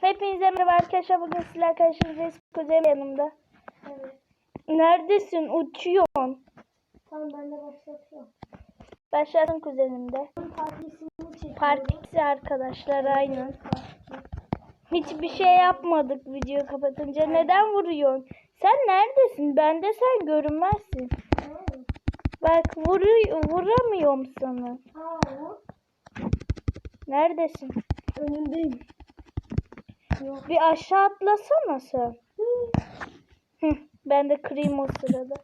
Hepinize merhaba arkadaşlar. Bugün sizler karşınızdayız. Kuzenim yanımda. Evet. Neredesin? Uçuyorsun. Tamam ben de başlatıyorum. Başladın kuzenim de. Partisini. Partisi arkadaşlar aynen. Hiçbir şey yapmadık video kapatınca. Neden vuruyorsun? Sen neredesin? Bende sen görünmezsin. Bak vuruyor, vuramıyorum sana. Neredesin? önündeyim. Bir aşağı atlasana sen. Hı, ben de kırayım o sırada.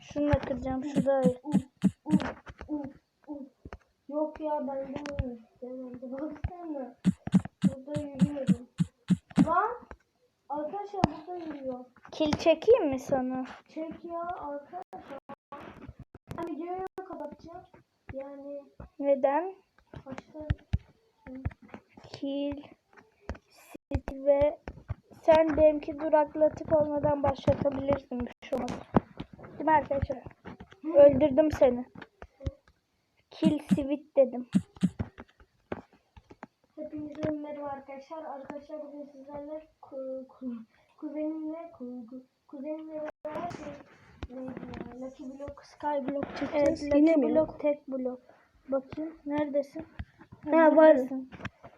Şununla kıracağım. Şurada. Uf, uf, uf, uf. Yok ya ben de. Baksana. Burada yürüyorum. Lan. Arkadaşlar burada yürüyor. Kil çekeyim mi sana? Çek ya arkadaşlar. Ben videoyu kapatacağım. Yani Neden? başta Kil, sit ve sen benimki duraklatıp olmadan başlatabilirsin bir şey olmaz. Değil mi arkadaşlar? Öldürdüm seni. Kill sivit dedim. Hepinize merhaba arkadaşlar. Arkadaşlar bugün sizlerle ku, ku, kuzenimle ku, ku, kuzenimle beraber şey, neydi Lucky Block, Sky Block Evet, çekeceğiz. Lucky blok, tek blok. Bakayım, neredesin? Ha, Ha, varsın.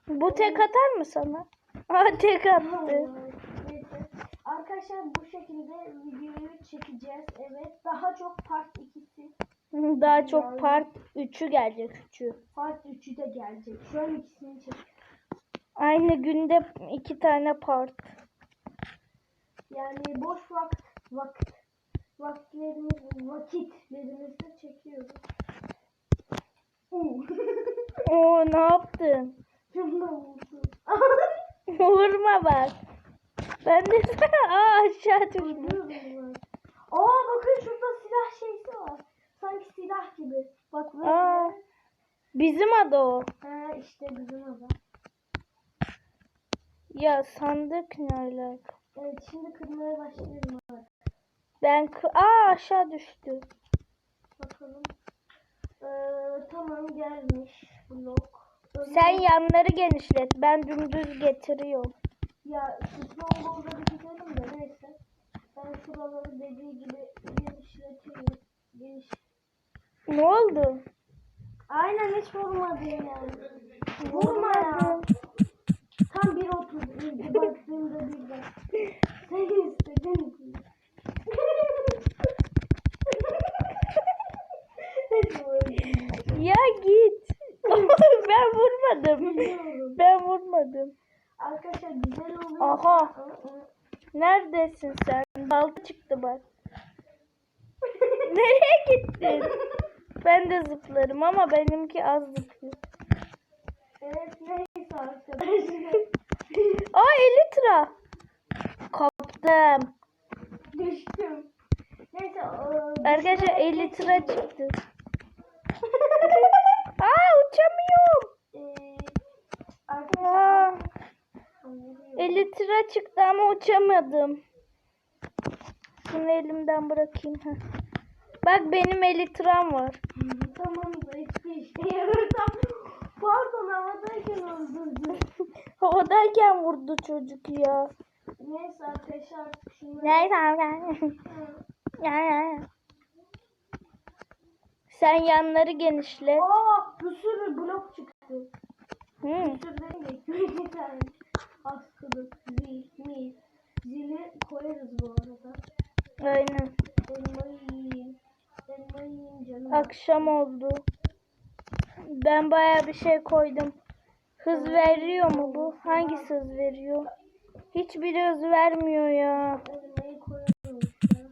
Bu tek atar mı sana? Aa, tek attı. Arkadaşlar bu şekilde videoyu çekeceğiz. Evet. Daha çok part 2'si, Daha çok part 3'ü gelecek 3'ü. part 3'ü de gelecek. Şu an ikisini çek. Aynı günde iki tane part. Yani boş vakt, vakt, vakitlerimiz, vakitlerimizde çekiyoruz. Oo ne yaptın? Vursun. Vurma bak. Ben de Aa aşağı düştüm. Aa bakın şurada silah şeysi var. Sanki silah gibi. Bak. Aa. Bizim adı o. Ha işte bizim adam. Ya sandık ne alaka? Evet şimdi kırmaya başlayalım abi. Ben Aa aşağı düştü. Bakalım. Ee, tamam gelmiş blok. Sen yanları genişlet. Ben dümdüz getiriyorum. Ya Stronghold'a bir gidelim de neyse. Ben şuraları dediği gibi genişleteyim. Geniş. Ne oldu? Aynen hiç vurmadı yani. Vurma ya. Tam 1.30 baktığımda birden. Sen istedin. Ya git. Ben vurmadım. Ben vurmadım. Arkadaşlar güzel oluyor. Aha. Neredesin sen? Balta çıktı bak. Nereye gittin? Ben de zıplarım ama benimki az zıplıyor. Evet neyse arkadaşlar. Aa Elytra. Kaptım. Düştüm. Neyse. Arkadaşlar şuraya 50 tıra geçelim. çıktı. Aa uçamıyorum. Eee, Aa, arkadaşlar. 50 tıra çıktı ama uçamadım. Şunu elimden bırakayım. Heh. Bak benim 50 tıram var. Tamam da hiçbir işe yarar. Pardon havadayken öldürdüm. Havadayken vurdu çocuk ya. Neyse arkadaşlar şunu. Neyse arkadaşlar. Sen yanları genişlet. Aa bir sürü blok çıktı. Hı. Bir sürü değil. Tane. Askılık, zil, mil. Zili koyarız bu arada. Aynen. Elmayı yiyeyim. Elmayı yiyeyim canım. Akşam oldu. Ben baya bir şey koydum. Hız veriyor mu bu? Hangisi hız veriyor? Hiçbiri hız vermiyor ya. Elmayı ya.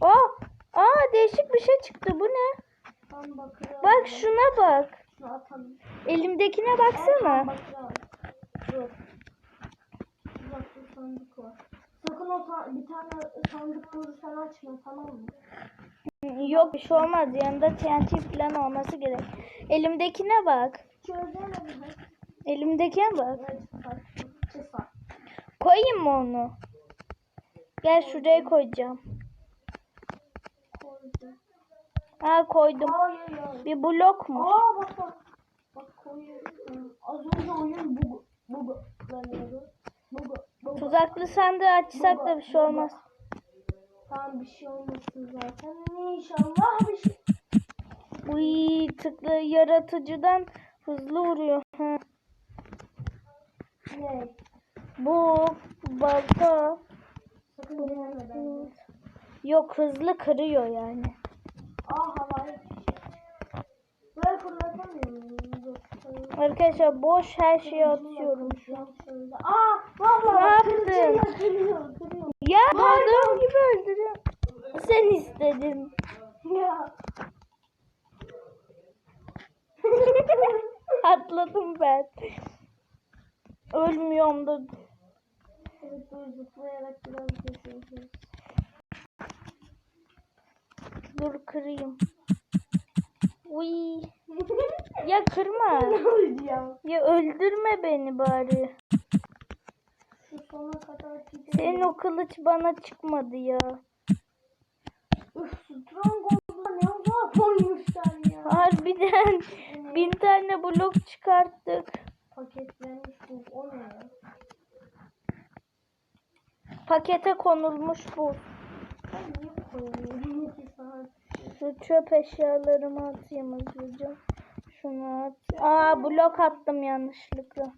Oh! Aa değişik bir şey çıktı. Bu ne? Bak şuna bak. Elimdekine baksana. Dur. Sandık var. Sakın o bir tane sandık görürsen açma tamam mı? Yok bir şey olmaz. Yanında TNT falan olması gerek. Elimdekine bak. Elimdekine bak. Evet. Koyayım mı onu? Gel şuraya koyacağım. Koydum. Ha koydum. Hayır. Bir blok mu? Aa bak bak. Bak koyuyorum. Az önce oyun. Bug Uzaklı sandığı açsak da bir şey olmaz. Tamam bir şey olmasın zaten. İnşallah bir şey. Uy tıklı yaratıcıdan hızlı vuruyor. Ha. Ne? Bu balta Sakın yok hızlı kırıyor yani. Aa Arkadaşlar boş her şeyi atıyorum. Şu an. Aa vallahi Ne yaptın? Ya adam gibi öldürüyor. Sen istedin. Ya. Atladım ben. Ölmüyorum da. Evet dur zıplayarak biraz geçiyoruz. Dur kırayım. Uy. Ya kırma. ne ya? Öldürme beni bari. Senin o kılıç bana çıkmadı ya. Üf Stronghold'da ne uzak koymuşlar ya. Harbiden bin tane blok çıkarttık. Paketlenmiş bu. O ne ya? Pakete konulmuş bu. Ben niye koyuyorum iki saat? Şu çöp eşyalarımı atayım hızlıca. Şunu at. Aa blok attım yanlışlıkla.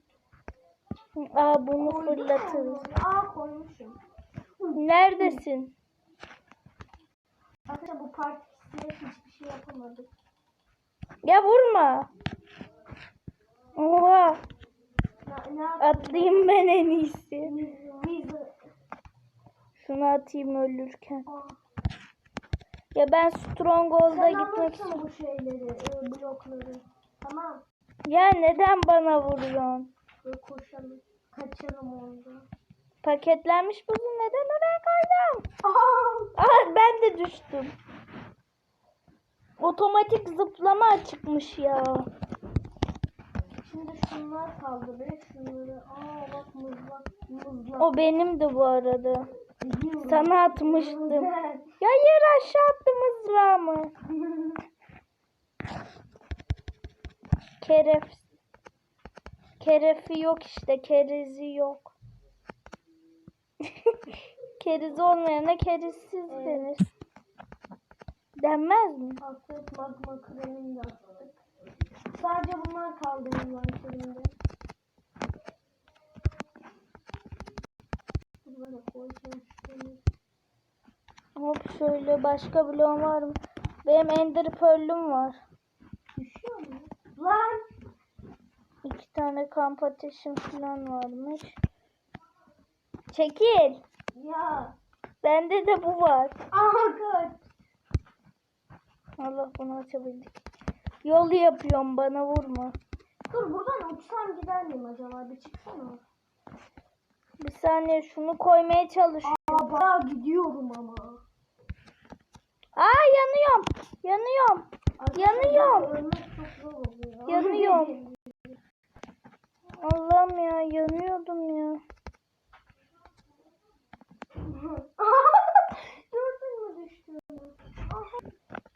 Aa bunu Koydum fırlatırız. Aa koymuşum. Neredesin? Arkadaşlar bu partisiye hiçbir şey yapamadık. Ya vurma. Oha. Ne, ne yaptık? Atlayayım ben en iyisi. Şunu atayım ölürken. Aa, Ya ben Stronghold'a gitmek istiyorum. bu şeyleri, e, blokları. Tamam. Ya neden bana vuruyorsun? Böyle koşalım. Kaçalım orada. Paketlenmiş buzu neden oraya koydum? Aa! Aa ben de düştüm. Otomatik zıplama açıkmış ya. Şimdi şunlar kaldı be. Şunları. Aa bak mızrak. Mızrak. O benimdi bu arada. Sana atmıştım. Ya yere aşağı attım mızrağımı. Keref. Kerefi yok işte. Kerizi yok. Kerizi olmayana kerizsiz Evet. denir. Denmez mi? Attık magma kremini de attık. Sadece bunlar kaldı envanterimde. Bunları koyacağım şunu. Hop şöyle başka bloğum var mı? Benim Ender Pearl'üm var. Düşüyor mu? Lan! İki tane kamp ateşim falan varmış. Çekil. Ya! Bende de bu var. Aha kaç! Allah bunu açabildik. Yol yapıyorum bana vurma. Dur buradan uçsam gider miyim acaba? Bir çıksana. Bir saniye şunu koymaya çalışıyorum. Aa bayağı gidiyorum ama. Aa yanıyorum. Yanıyorum. Yanıyorum. Ölmek çok zor oluyor. Yanıyorum. Allah'ım ya yanıyordum ya. Gördün mü düştüğümü?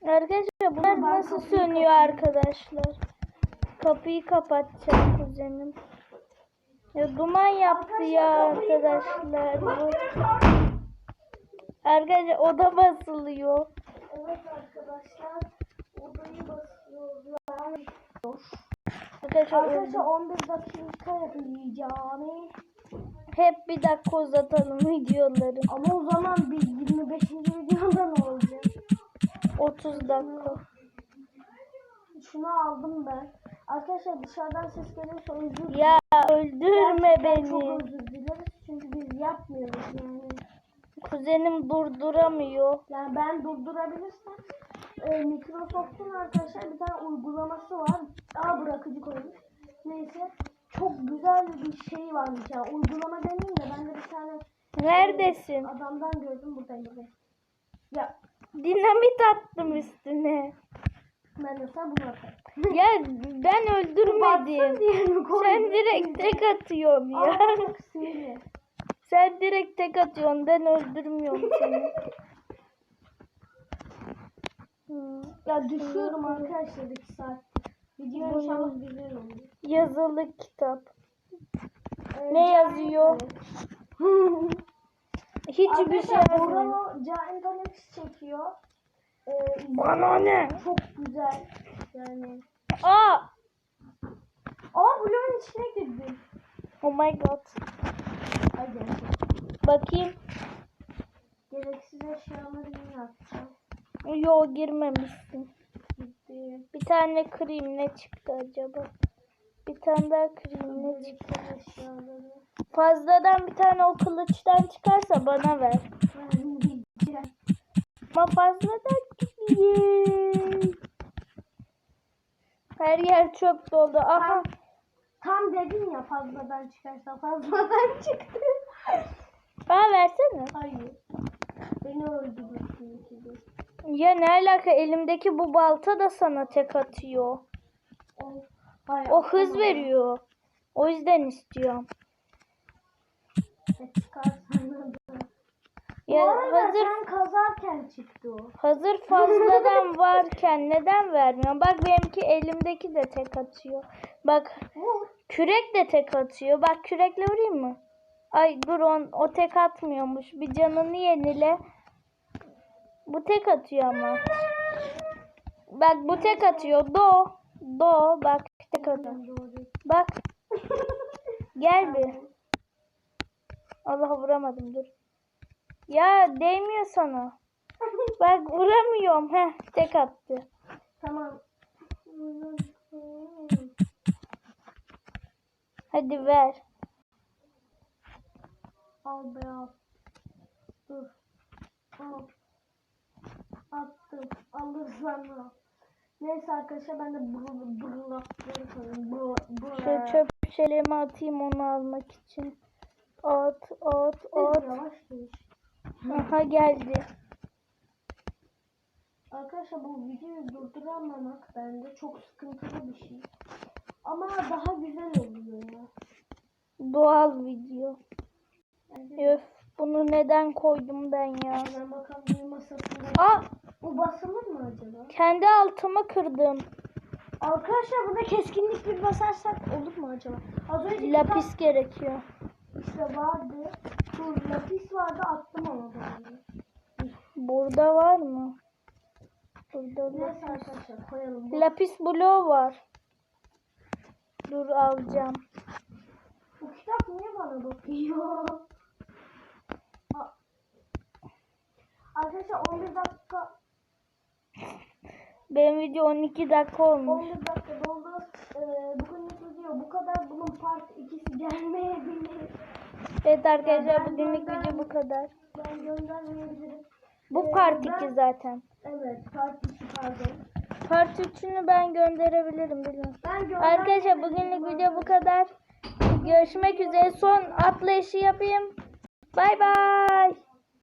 Arkadaşlar bunlar nasıl sönüyor arkadaşlar? Kapıyı kapatacağım kuzenim. Ya duman yaptı ya arkadaşlar. Bu. Arkadaşlar oda basılıyor. Evet arkadaşlar. Odayı basıyorlar. Arkadaşlar Arkadaşlar 11 dakika yapacağım. hep bir dakika uzatalım videoları. Ama o zaman bir 25. videoda ne olacak? 30 dakika. Şunu aldım ben. Arkadaşlar dışarıdan ses geliyorsa özür. Ya öldürme Gerçekten Çok beni. özür dileriz çünkü biz yapmıyoruz yani. Kuzenim durduramıyor. Yani ben durdurabilirsem e, Microsoft'un arkadaşlar bir tane uygulaması var. Aa bırakıcı koymuş. Neyse çok güzel bir şey varmış ya. Uygulama demeyeyim de ben de bir tane Neredesin? adamdan gördüm buradayım buradayım. Ya Dinamit attım üstüne. ben de sana bunu atarım. Ya ben öldürmedim. Sen direkt tek atıyorsun Aa, ya. çok sinirli. Sen direkt tek atıyorsun. Ben öldürmüyorum seni. Hmm, Ya düşüyorum arkadaşlar 2 saat. Video inşallah güzel olur. Yazılı kitap. Ee, Ne yazıyor? evet. Hiçbir şey yazmıyor. Giant Alex çekiyor. Ee, Bana ne? Çok güzel. Yani. Aa! Aa bloğun içine girdi. Oh my god. Gerçek. Bakayım. Gereksiz eşyaları yine atacağım. Yo girmemişsin. Bir tane krem ne çıktı acaba? Bir tane daha krem ne çıktı? Fazladan bir tane o kılıçtan çıkarsa bana ver. Ama fazladan gidiyor. Her yer çöp doldu. Aha. Tam, tam dedin ya fazladan çıkarsa fazladan çıktı. Bana versene. Hayır. Ya ne alaka elimdeki bu balta da sana tek atıyor. O, hayır, O hız veriyor. O yüzden istiyorum. Ya hazır sen kazarken çıktı o. hazır fazladan varken neden vermiyorsun? Bak benimki elimdeki de tek atıyor. Bak kürek de tek atıyor. Bak kürekle vurayım mı? Ay dur on, o tek atmıyormuş. Bir canını yenile. Bu tek atıyor ama. Bak bu tek atıyor. Do. Do. Bak tek atıyor. Bak gel bir. Allah vuramadım dur. Ya değmiyor sana. Bak vuramıyorum. Heh tek attı. tamam. Hadi ver. Al be al. Dur. Al. Attım. Alırsan al. Neyse arkadaşlar ben de brul brulapları Şu brul. çöp şişelerimi atayım onu almak için. At at at. Aha geldi. Arkadaşlar bu videoyu durduramamak bende çok sıkıntılı bir şey. Ama daha güzel oluyor ya. Doğal video. Öf bunu neden koydum ben ya? ben bakalım masasında. Aa Bu basılır mı acaba? kendi altımı kırdım. Arkadaşlar burada keskinlik bir basarsak olur mu acaba? Az önce Lapis gerekiyor. işte vardı. Dur lapis vardı attım ama ben. Burada var mı? Burada Neyse lapis. arkadaşlar koyalım. Bu, Lapis bloğu var. Dur alacağım. bu kitap niye bana bakıyor? Arkadaşlar 11 dakika Benim video 12 dakika olmuş. 11 dakika doldu. Ee, bugünlük video bu kadar. Bunun part 2'si gelmeyebilir. Evet arkadaşlar ben bugünlük video bu kadar. Ben göndermeyebilirim. Bu Ee, part ben- 2 zaten. Evet part 2 pardon. Part 3'ünü ben gönderebilirim bilmiyorum. Ben Arkadaşlar bugünlük video bu kadar. Görüşmek üzere. Son atlayışı yapayım. Bay bay.